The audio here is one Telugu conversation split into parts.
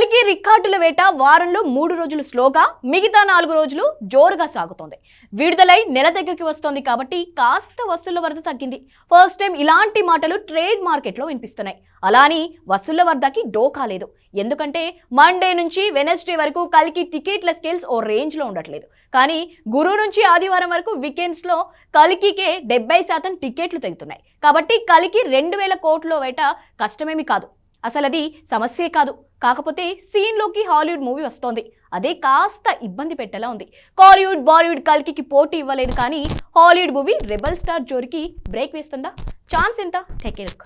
కలికి రికార్డుల వేట వారంలో మూడు రోజులు స్లోగా మిగతా నాలుగు రోజులు జోరుగా సాగుతోంది. విడుదలై నెల దగ్గరికి వస్తోంది కాబట్టి కాస్త వసూళ్ళ వరద తగ్గింది. ఫస్ట్ టైం ఇలాంటి మాటలు ట్రేడ్ మార్కెట్లో వినిపిస్తున్నాయి. అలా అని వసూళ్ళ వరదకి డోకా లేదు. ఎందుకంటే మండే నుంచి వెనస్డే వరకు కలికి టికెట్ల స్కేల్స్ ఓ రేంజ్లో ఉండట్లేదు. కానీ గురువు నుంచి ఆదివారం వరకు వీకెండ్స్లో కలికికే డెబ్బై శాతం టికెట్లు తెగుతున్నాయి. కాబట్టి కలికి రెండు వేల కోట్ల వేట కష్టమేమి కాదు. అసలు అది సమస్యే కాదు. కాకపోతే సీన్లోకి హాలీవుడ్ మూవీ వస్తోంది. అదే కాస్త ఇబ్బంది పెట్టేలా ఉంది. కాలీవుడ్ బాలీవుడ్ కల్కికి పోటీ ఇవ్వలేదు కానీ హాలీవుడ్ మూవీ రెబల్ స్టార్ జోరికి బ్రేక్ వేస్తుందా? ఛాన్స్ ఎంత? Take look.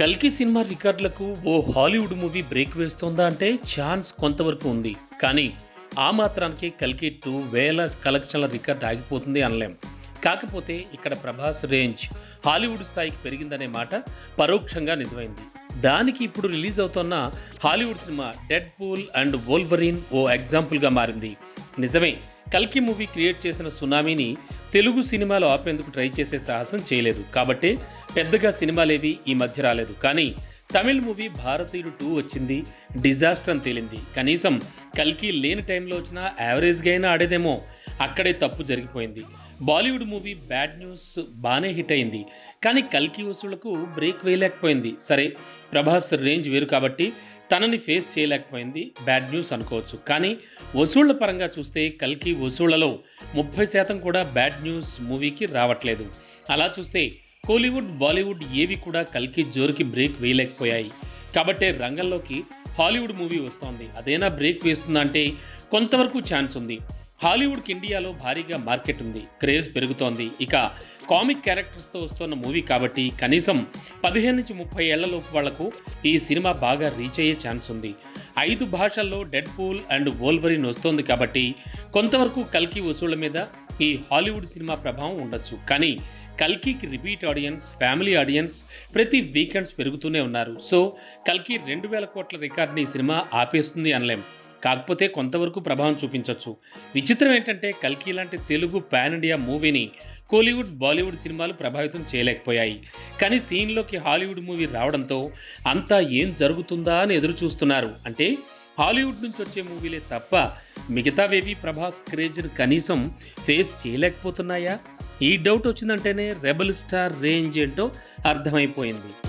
కల్కి సినిమా రికార్డులకు ఓ హాలీవుడ్ మూవీ బ్రేక్ వేస్తోందా అంటే ఛాన్స్ కొంతవరకు ఉంది. కానీ ఆ మాత్రానికి కల్కి టూ వేల కలెక్షన్ల రికార్డ్ ఆగిపోతుంది అనలేం. కాకపోతే ఇక్కడ ప్రభాస్ రేంజ్ హాలీవుడ్ స్థాయికి పెరిగిందనే మాట పరోక్షంగా నిజమైంది. దానికి ఇప్పుడు రిలీజ్ అవుతున్న Hollywood cinema Deadpool and Wolverine ఓ ఎగ్జాంపుల్గా మారింది. నిజమే కల్కి మూవీ క్రియేట్ చేసిన సునామీని తెలుగు సినిమాలో ఆపేందుకు ట్రై చేసే సాహసం చేయలేదు. కాబట్టి పెద్దగా సినిమాలేవి ఈ మధ్య రాలేదు. కానీ తమిళ్ మూవీ భారతీయుడు టూ వచ్చింది డిజాస్టర్ అని తేలింది. కనీసం కల్కి లేని టైంలో వచ్చిన యావరేజ్గా అయినా ఆడేదేమో అక్కడే తప్పు జరిగిపోయింది. బాలీవుడ్ మూవీ బ్యాడ్ న్యూస్ బాగానే హిట్ అయింది. కానీ కల్కి వసూళ్ళకు బ్రేక్ వేయలేకపోయింది. సరే ప్రభాస్ రేంజ్ వేరు కాబట్టి తనని ఫేస్ చేయలేకపోయింది బ్యాడ్ న్యూస్ అనుకోవచ్చు. కానీ వసూళ్ళ పరంగా చూస్తే కల్కి వసూళ్ళలో ముప్పై శాతం కూడా బ్యాడ్ న్యూస్ మూవీకి రావట్లేదు. అలా చూస్తే కోలీవుడ్ బాలీవుడ్ ఏవి కూడా కల్కి జోరుకి బ్రేక్ వేయలేకపోయాయి. కాబట్టే రంగంలోకి హాలీవుడ్ మూవీ వస్తోంది. అదేనా బ్రేక్ వేస్తుందంటే కొంతవరకు ఛాన్స్ ఉంది. హాలీవుడ్కి ఇండియాలో భారీగా మార్కెట్ ఉంది క్రేజ్ పెరుగుతోంది. ఇక కామిక్ క్యారెక్టర్స్తో వస్తున్న మూవీ కాబట్టి కనీసం పదిహేను నుంచి ముప్పై ఏళ్ళలోపు వాళ్ళకు ఈ సినిమా బాగా రీచ్ అయ్యే ఛాన్స్ ఉంది. ఐదు భాషల్లో డెడ్ పూల్ అండ్ వోల్వరిన్ వస్తోంది కాబట్టి కొంతవరకు కల్కి వసూళ్ళ మీద ఈ హాలీవుడ్ సినిమా ప్రభావం ఉండొచ్చు. కానీ కల్కికి రిపీట్ ఆడియన్స్ ఫ్యామిలీ ఆడియన్స్ ప్రతి వీకెండ్స్ పెరుగుతూనే ఉన్నారు. సో కల్కి రెండు వేల కోట్ల రికార్డ్ని ఈ సినిమా ఆపేస్తుంది అనలేం. కాకపోతే కొంతవరకు ప్రభావం చూపించవచ్చు విచిత్రం ఏంటంటే కల్కి లాంటి తెలుగు పాన్ ఇండియా మూవీని కోలీవుడ్ బాలీవుడ్ సినిమాలు ప్రభావితం చేయలేకపోయాయి. కానీ సీన్లోకి హాలీవుడ్ మూవీ రావడంతో అంతా ఏం జరుగుతుందా అని ఎదురు చూస్తున్నారు. అంటే హాలీవుడ్ నుంచి వచ్చే మూవీలే తప్ప మిగతావేవి ప్రభాస్ క్రేజ్ను కనీసం ఫేస్ చేయలేకపోతున్నాయా? ఈ డౌట్ వచ్చిందంటేనే రెబల్ స్టార్ రేంజ్ ఏంటో అర్థమైపోయింది.